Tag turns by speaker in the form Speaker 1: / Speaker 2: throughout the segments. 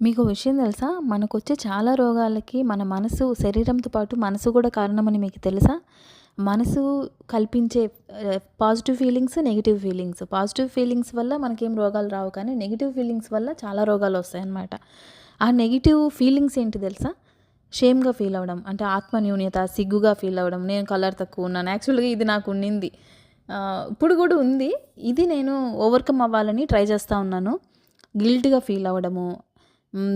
Speaker 1: మీకు విషయం తెలుసా? మనకు వచ్చే చాలా రోగాలకి మన మనసు శరీరంతో పాటు మనసు కూడా కారణమని మీకు తెలుసా? మనసు కల్పించే positive feelings negative feelings positive feelings వల్ల మనకేం రోగాలు రావు కానీ నెగిటివ్ ఫీలింగ్స్ వల్ల చాలా రోగాలు వస్తాయి అన్నమాట ఆ నెగిటివ్ ఫీలింగ్స్ ఏంటి తెలుసా? షేమ్గా ఫీల్ అవ్వడం. అంటే ఆత్మన్యూన్యత సిగ్గుగా ఫీల్ అవ్వడం. నేను కలర్ తక్కువ ఉన్నాను. యాక్చువల్గా ఇది నాకు ఉండింది. ఇప్పుడు కూడా ఉంది. ఇది నేను ఓవర్కమ్ అవ్వాలని ట్రై చేస్తూ ఉన్నాను. గిల్ట్గా ఫీల్ అవ్వడము.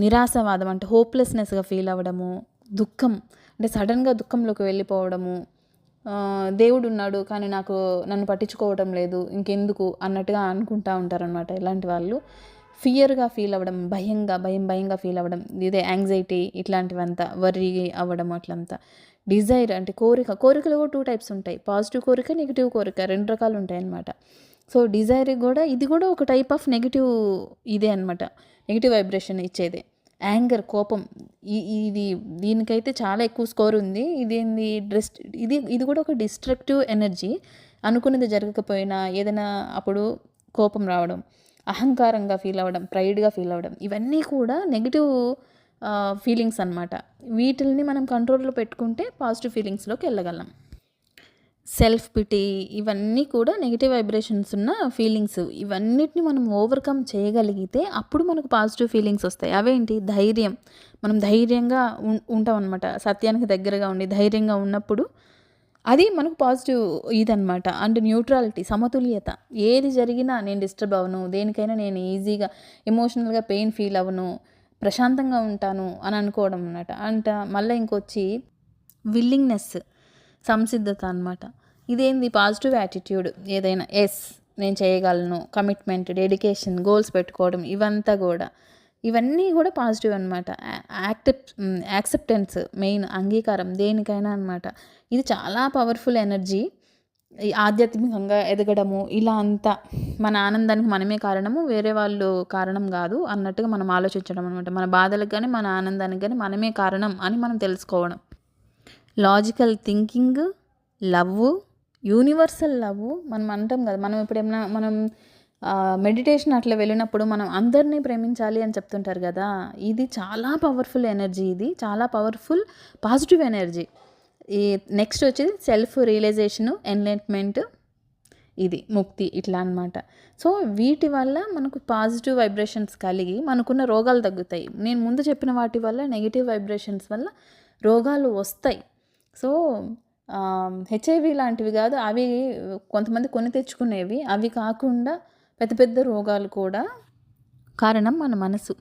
Speaker 1: నిరాశవాదం అంటే హోప్లెస్నెస్గా ఫీల్ అవ్వడము దుఃఖం అంటే సడన్గా దుఃఖంలోకి వెళ్ళిపోవడము దేవుడు ఉన్నాడు కానీ నాకు నన్ను పట్టించుకోవడం లేదు ఇంకెందుకు అన్నట్టుగా అనుకుంటా ఉంటారనమాట ఇలాంటి వాళ్ళు. ఫియర్గా ఫీల్ అవ్వడం భయంగా భయం భయంగా ఫీల్ అవ్వడం ఇదే యాంగ్జైటీ ఇట్లాంటివంతా వర్రీ అవ్వడం అట్లంతా. డిజైర్ అంటే కోరిక కోరికలు కూడా టూ టైప్స్ ఉంటాయి. పాజిటివ్ కోరిక నెగిటివ్ కోరిక రెండు రకాలు ఉంటాయి అన్నమాట సో డిజైర్ కూడా ఇది కూడా ఒక టైప్ ఆఫ్ నెగిటివ్ ఇదే అనమాట నెగిటివ్ వైబ్రేషన్ ఇచ్చేదే. యాంగర్ కోపం ఈ ఇది దీనికైతే చాలా ఎక్కువ స్కోర్ ఉంది. ఇదేంది? డ్రెస్ ఇది ఇది కూడా ఒక డిస్ట్రక్టివ్ ఎనర్జీ. అనుకున్నది జరగకపోయినా ఏదైనా అప్పుడు కోపం రావడం అహంకారంగా ఫీల్ అవ్వడం ప్రైడ్గా ఫీల్ అవ్వడం ఇవన్నీ కూడా నెగిటివ్ ఫీలింగ్స్ అనమాట వీటిల్ని మనం కంట్రోల్లో పెట్టుకుంటే పాజిటివ్ ఫీలింగ్స్లోకి వెళ్ళగలం. సెల్ఫ్ పిటీ ఇవన్నీ కూడా నెగిటివ్ వైబ్రేషన్స్ ఉన్న ఫీలింగ్స్ ఇవన్నిటిని మనం ఓవర్కమ్ చేయగలిగితే అప్పుడు మనకు పాజిటివ్ ఫీలింగ్స్ వస్తాయి. అవేంటి? ధైర్యం. మనం ధైర్యంగా ఉం ఉంటాం అనమాట సత్యానికి దగ్గరగా ఉండి ధైర్యంగా ఉన్నప్పుడు అది మనకు పాజిటివ్ ఇదనమాట అండ్ న్యూట్రాలిటీ సమతుల్యత. ఏది జరిగినా నేను డిస్టర్బ్ అవ్వను. దేనికైనా నేను ఈజీగా ఎమోషనల్గా పెయిన్ ఫీల్ అవ్వను. ప్రశాంతంగా ఉంటాను అని అనుకోవడం అనమాట అంట మళ్ళీ ఇంకొచ్చి విల్లింగ్నెస్ సంసిద్ధత అనమాట ఇదేంది? పాజిటివ్ యాటిట్యూడ్ ఏదైనా ఎస్ నేను చేయగలను. కమిట్మెంట్ డెడికేషన్ గోల్స్ పెట్టుకోవడం ఇవంతా కూడా. ఇవన్నీ కూడా పాజిటివ్ అనమాట యాక్సెప్ట్ యాక్సెప్టెన్స్ మెయిన్ అంగీకారం దేనికైనా అనమాట ఇది చాలా పవర్ఫుల్ ఎనర్జీ ఆధ్యాత్మికంగా ఎదగడము ఇలా అంతా మన ఆనందానికి మనమే కారణము వేరే వాళ్ళు కారణం కాదు అన్నట్టుగా మనం ఆలోచించడం అనమాట మన బాధలకు కానీ మన ఆనందానికి కానీ మనమే కారణం అని మనం తెలుసుకోవడం. Logical thinking love universal love మనం అంటాం కదా. మనం ఇప్పుడు ఏమైనా మనం మెడిటేషన్ అట్లా వెళ్ళినప్పుడు మనం అందరినీ ప్రేమించాలి అని చెప్తుంటారు కదా. ఇది చాలా పవర్ఫుల్ ఎనర్జీ ఇది. చాలా పవర్ఫుల్ పాజిటివ్ ఎనర్జీ ఈ నెక్స్ట్ వచ్చేది సెల్ఫ్ రియలైజేషను ఎన్లైట్మెంట్ ఇది ముక్తి ఇట్లా అన్నమాట. సో వీటి వల్ల మనకు పాజిటివ్ వైబ్రేషన్స్ కలిగి మనకున్న రోగాలు తగ్గుతాయి. నేను ముందు చెప్పిన వాటి వల్ల నెగిటివ్ వైబ్రేషన్స్ వల్ల రోగాలు వస్తాయి. సో హెచ్ఐవి లాంటివి కాదు అవి కొంతమంది కొని తెచ్చుకునేవి. అవి కాకుండా పెద్ద పెద్ద రోగాలు కూడా కారణం మన మనసు.